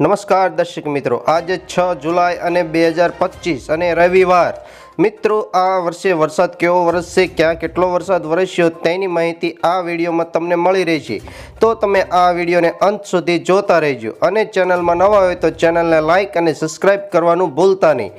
નમસ્કાર દર્શક મિત્રો. આજે છ જુલાઈ અને બે હજાર પચીસ અને રવિવાર મિત્રો, આ વર્ષે વરસાદ કેવો વરસશે, ક્યાં કેટલો વરસાદ વરસ્યો, તેની માહિતી આ વિડીયોમાં તમને મળી રહેશે. તો તમે આ વિડીયોને અંત સુધી જોતા રહેજો અને ચેનલમાં નવા હોય તો ચેનલને લાઇક અને સબસ્ક્રાઇબ કરવાનું ભૂલતા નહીં.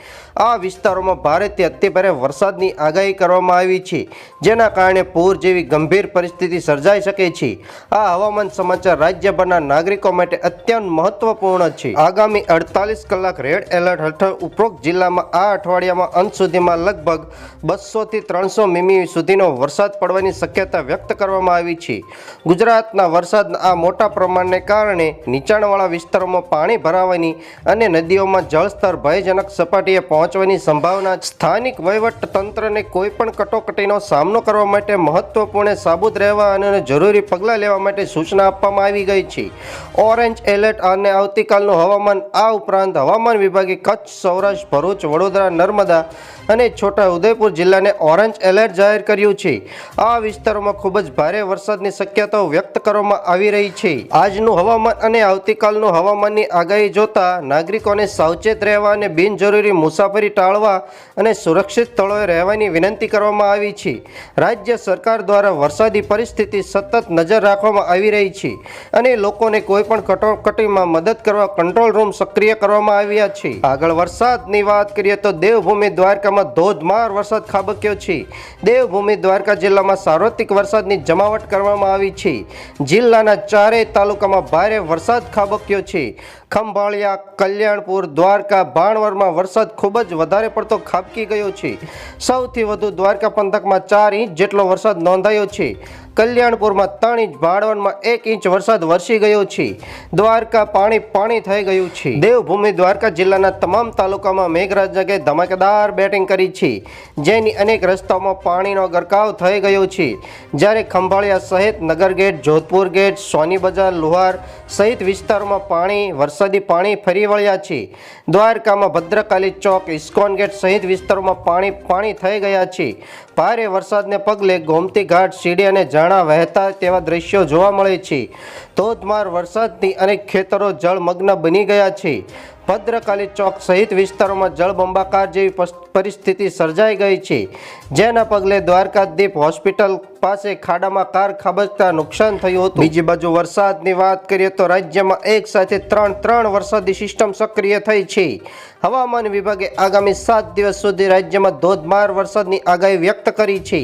આ વિસ્તારોમાં ભારેથી અતિભારે વરસાદની આગાહી કરવામાં આવી છે, જેના કારણે પૂર જેવી ગંભીર પરિસ્થિતિ સર્જાઈ શકે છે. આ હવામાન સમાચાર રાજ્યભરના નાગરિકો માટે અત્યંત મહત્વપૂર્ણ છે. આગામી અડતાલીસ કલાક રેડ એલર્ટ હેઠળ ઉપરોક્ત જિલ્લામાં આ અઠવાડિયામાં અંત સુધીમાં લગભગ બસોથી ત્રણસો મીમી સુધીનો વરસાદ પડવાની શક્યતા વ્યક્ત કરવામાં આવી છે. ગુજરાતના વરસાદના આ મોટા પ્રમાણને કારણે નીચાણવાળા વિસ્તારોમાં પાણી ભરાવાની અને નદીઓમાં જળસ્તર ભયજનક સપાટીએ પહોંચવાની સંભાવના સ્થાનિક વહીવટતંત્રને કોઈ પણ કટોકટીનો સામનો કરવા માટે મહત્વપૂર્ણ સાબુત રહેવા અને જરૂરી પગલાં લેવા માટે સૂચના આપવામાં આવી ગઈ છે. ઓરેન્જ એલર્ટ અને આવતીકાલનું હવામાન આ ઉપરાંત હવામાન વિભાગે કચ્છ, સૌરાષ્ટ્ર, ભરૂચ, વડોદરા, નર્મદા અને છોટા ઉદયપુર જિલ્લાને ઓરેન્જ એલર્ટ જાહેર કર્યું છે. આ વિસ્તારોમાં ખૂબ જ ભારે વરસાદની શક્યતાઓ વ્યક્ત કરવામાં આવી રહી છે. આજનું હવામાન અને આવતીકાલનું હવામાનની આગાહી જોતા નાગરિકોને સાવચેત રહેવા અને બિનજરૂરી મુસાફરી ટાળવા અને સુરક્ષિત સ્થળોએ રહેવાની વિનંતી કરવામાં આવી છે. રાજ્ય સરકાર દ્વારા વરસાદી પરિસ્થિતિ સતત નજર રાખવામાં આવી રહી છે અને લોકોને કોઈ પણ કટોકટીમાં મદદ કરવા કંટ્રોલ રૂમ સક્રિય કરવામાં આવ્યા છે. આગળ વરસાદની વાત કરીએ તો દેવભૂમિ દ્વારકામાં ધોધમાર વરસાદ ખાબક્યો છે. દેવભૂમિ દ્વારકા જિલ્લામાં સાર્વત્રિક વરસાદની જમાવટ કરવામાં આવી છે. જિલ્લાના ચારેય તાલુકામાં ભારે વરસાદ ખાબક્યો છે. ખંભાળિયા, કલ્યાણપુર, દ્વારકા ભાણવરમાં વરસાદ ખૂબ જ વધારે પડતો ખાબકી ગયો છે. સૌથી વધુ દ્વારકા પંથકમાં ચાર ઇંચ જેટલો વરસાદ નોંધાયો છે. કલ્યાણપુરમાં ત્રણ ઇંચ ભાડવણમાં એક ઇંચ વરસાદ વરસી ગયો છે. દ્વારકા પાણી પાણી થઈ ગયું છે. દેવભૂમિ દ્વારકા જિલ્લાના તમામ તાલુકામાં મેઘરાજાએ ધમાકેદાર બેટિંગ કરી છે. જેની અનેક રસ્તાઓમાં પાણીનો ગરકાવ થઈ ગયો છે. જ્યારે ખંભાળિયા સહિત નગર ગેટ, જોધપુર ગેટ, સોની બજાર, લુહાર સહિત વિસ્તારોમાં પાણી, વરસાદી પાણી ફરી વળ્યા છે. દ્વારકામાં ભદ્રકાલી ચોક, ઇસ્કોન ગેટ સહિત વિસ્તારોમાં પાણી પાણી થઈ ગયા છે. ભારે વરસાદને પગલે ગોમતી ઘાટ શીડી અને ઝરણા વહેતા તેવા દ્રશ્યો જોવા મળે છે. ધોધમાર વરસાદથી અનેક ખેતરો જળમગ્ન બની ગયા છે. ભદ્રકાલી ચોક સહિત વિસ્તારોમાં જળબંબાકાર જેવી પરિસ્થિતિ સર્જાઈ ગઈ છે. જેના પગલે દ્વારકાધીપ હોસ્પિટલ પાસે ખાડામાં કાર ખાબકતા નુકસાન થયું હતું. બીજી બાજુ વરસાદની વાત કરીએ તો રાજ્યમાં એક સાથે ત્રણ ત્રણ વરસાદી સિસ્ટમ સક્રિય થઈ છે. હવામાન વિભાગે આગામી સાત દિવસ સુધી રાજ્યમાં ધોધમાર વરસાદની આગાહી વ્યક્ત કરી છે.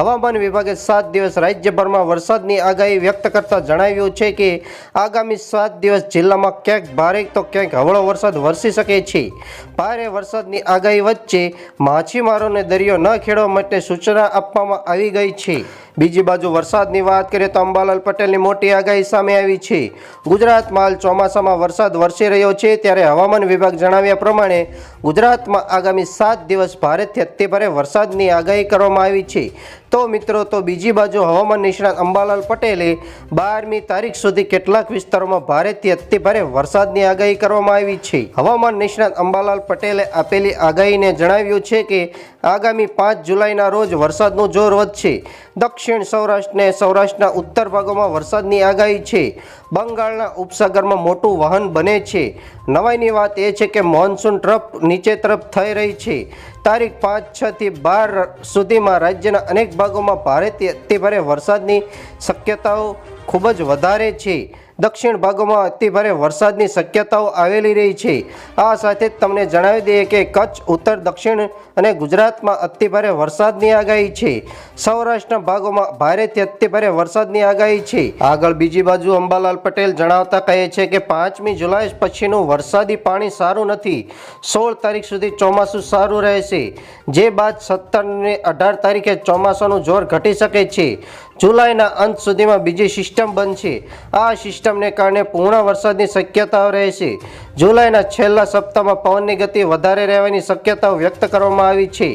હવામાન વિભાગે સાત દિવસ રાજ્યભરમાં વરસાદની આગાહી વ્યક્ત કરતા જણાવ્યું છે કે, આગામી સાત દિવસ જિલ્લામાં ક્યાંક ભારે તો ક્યાંક હળવો વરસાદ વરસી શકે છે. ભારે વરસાદની આગાહી વચ્ચે માછીમારોને દરિયો ન ખેડવા માટે સૂચના આપવામાં આવી ગઈ છે. બીજી બાજુ વરસાદની વાત કરીએ તો અંબાલાલ પટેલની મોટી આગાહી સામે આવી છે. ગુજરાતમાં હાલ ચોમાસામાં વરસાદ વરસી રહ્યો છે ત્યારે હવામાન વિભાગ જણાવ્યા પ્રમાણે ગુજરાતમાં આગામી સાત દિવસ ભારેથી અતિભારે વરસાદની આગાહી કરવામાં આવી છે. તો મિત્રો, તો બીજી બાજુ હવામાન નિષ્ણાત અંબાલાલ પટેલે બારમી તારીખ સુધી કેટલાક વિસ્તારોમાં ભારેથી અતિભારે વરસાદની આગાહી કરવામાં આવી છે. હવામાન નિષ્ણાત અંબાલાલ પટેલે આપેલી આગાહીને જણાવ્યું છે કે આગામી પાંચ જુલાઈના રોજ વરસાદનું જોર વધશે. દક્ષિણ સૌરાષ્ટ્રને સૌરાષ્ટ્રના ઉત્તર ભાગોમાં વરસાદની આગાહી છે. બંગાળના ઉપસાગરમાં મોટું વહન બને છે. નવાઈની વાત એ છે કે મોન્સૂન ટ્રફ નીચે તરફ થઈ રહી છે. તારીખ પાંચ, છ થી બાર સુધીમાં રાજ્યના અનેક ભાગોમાં ભારેથી અતિભારે વરસાદની શક્યતાઓ ખૂબ જ વધારે છે. દક્ષિણ ભાગોમાં અતિભારે વરસાદની શક્યતાઓ આવેલી રહી છે. આ સાથે તમને જણાવી દઈએ કે કચ્છ, ઉત્તર, દક્ષિણ અને ગુજરાતમાં અતિભારે વરસાદની આગાહી છે. સૌરાષ્ટ્રના ભાગોમાં ભારેથી અતિભારે વરસાદની આગાહી છે. આગળ બીજી બાજુ અંબાલાલ પટેલ જણાવતા કહે છે કે પાંચમી જુલાઈ પછીનું વરસાદી પાણી સારું નથી. સોળ તારીખ સુધી ચોમાસું સારું રહેશે. જે બાદ સત્તર ને અઢાર તારીખે ચોમાસાનું જોર ઘટી શકે છે. જુલાઈના અંત સુધીમાં બીજી સિસ્ટમ બનશે. આ સિસ્ટમને કારણે પૂર્ણ વરસાદની શક્યતાઓ રહેશે જુલાઈના છેલ્લા સપ્તાહમાં પવનની ગતિ વધારે રહેવાની શક્યતાઓ વ્યક્ત કરવામાં આવી છે.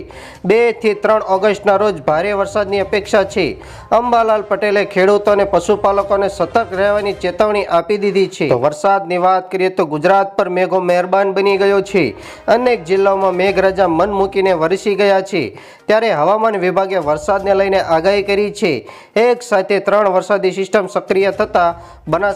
બેથી ત્રણ ઓગસ્ટના રોજ ભારે વરસાદની અપેક્ષા છે. અંબાલાલ પટેલે ખેડૂતો અને પશુપાલકોને સતર્ક રહેવાની ચેતવણી આપી દીધી છે. વરસાદની વાત કરીએ તો ગુજરાત પર મેઘો મહેરબાન બની ગયો છે. અનેક જિલ્લાઓમાં મેઘરાજા મન મૂકીને વરસી ગયા છે. ત્યારે હવામાન વિભાગે વરસાદને લઈને આગાહી કરી છે. એક સાથે ત્રણ વરસાદી સિસ્ટમ સક્રિય થતાં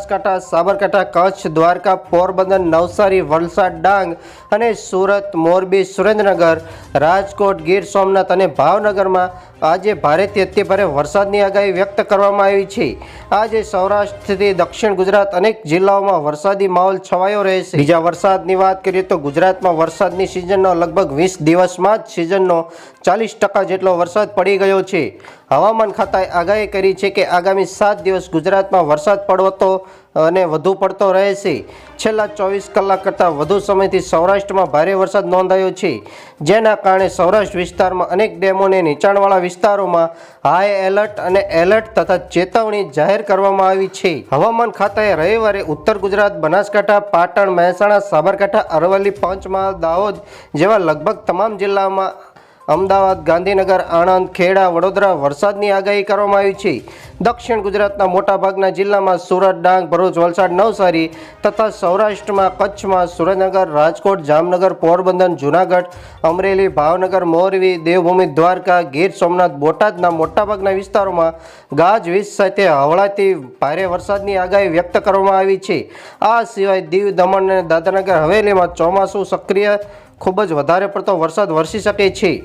બનાસકાંઠા, સાબરકાંઠા, કચ્છ, દ્વારકા, પોરબંદર, નવસારી, વલસાડ, ડાંગ અને સુરત, મોરબી, સુરેન્દ્રનગર, રાજકોટ, ગીર સોમનાથ અને ભાવનગરમાં આજે ભારેથી અતિભારે વરસાદની આગાહી વ્યક્ત કરવામાં આવી છે. આજે સૌરાષ્ટ્રથી દક્ષિણ ગુજરાત અનેક જિલ્લાઓમાં વરસાદી માહોલ છવાયો રહેશે. બીજા વરસાદની વાત કરીએ તો ગુજરાતમાં વરસાદની સિઝનનો લગભગ વીસ દિવસમાં જ સિઝનનો ચાલીસ ટકા જેટલો વરસાદ પડી ગયો છે. હવામાન ખાતાએ આગાહી કરી છે કે આગામી સાત દિવસ ગુજરાતમાં વરસાદ પડતો અને વધુ પડતો રહેશે. છેલ્લા ચોવીસ કલાક કરતાં વધુ સમયથી સૌરાષ્ટ્રમાં ભારે વરસાદ નોંધાયો છે. જેના કારણે સૌરાષ્ટ્ર વિસ્તારમાં અનેક ડેમોને નીચાણવાળા વિસ્તારોમાં હાઈ એલર્ટ અને એલર્ટ તથા ચેતવણી જાહેર કરવામાં આવી છે. હવામાન ખાતાએ રવિવારે ઉત્તર ગુજરાત, બનાસકાંઠા, પાટણ, મહેસાણા, સાબરકાંઠા, અરવલ્લી, પંચમહાલ, દાહોદ જેવા લગભગ તમામ જિલ્લામાં અમદાવાદ, ગાંધીનગર, આણંદ, ખેડા, વડોદરા વરસાદની આગાહી કરવામાં આવી છે. દક્ષિણ ગુજરાતના મોટાભાગના જિલ્લામાં સુરત, ડાંગ, ભરૂચ, વલસાડ, નવસારી તથા સૌરાષ્ટ્રમાં કચ્છમાં સુરેન્દ્રનગર, રાજકોટ, જામનગર, પોરબંદર, જૂનાગઢ, અમરેલી, ભાવનગર, મોરબી, દેવભૂમિ, દ્વારકા, ગીર સોમનાથ, બોટાદના મોટાભાગના વિસ્તારોમાં ગાજવીજ સાથે હવળાથી ભારે વરસાદની આગાહી વ્યક્ત કરવામાં આવી છે. આ સિવાય દીવ, દમણ અને દાદરાનગર હવેલીમાં ચોમાસું સક્રિય ખૂબ જ વધારે પડતો વરસાદ વરસી શકે છે.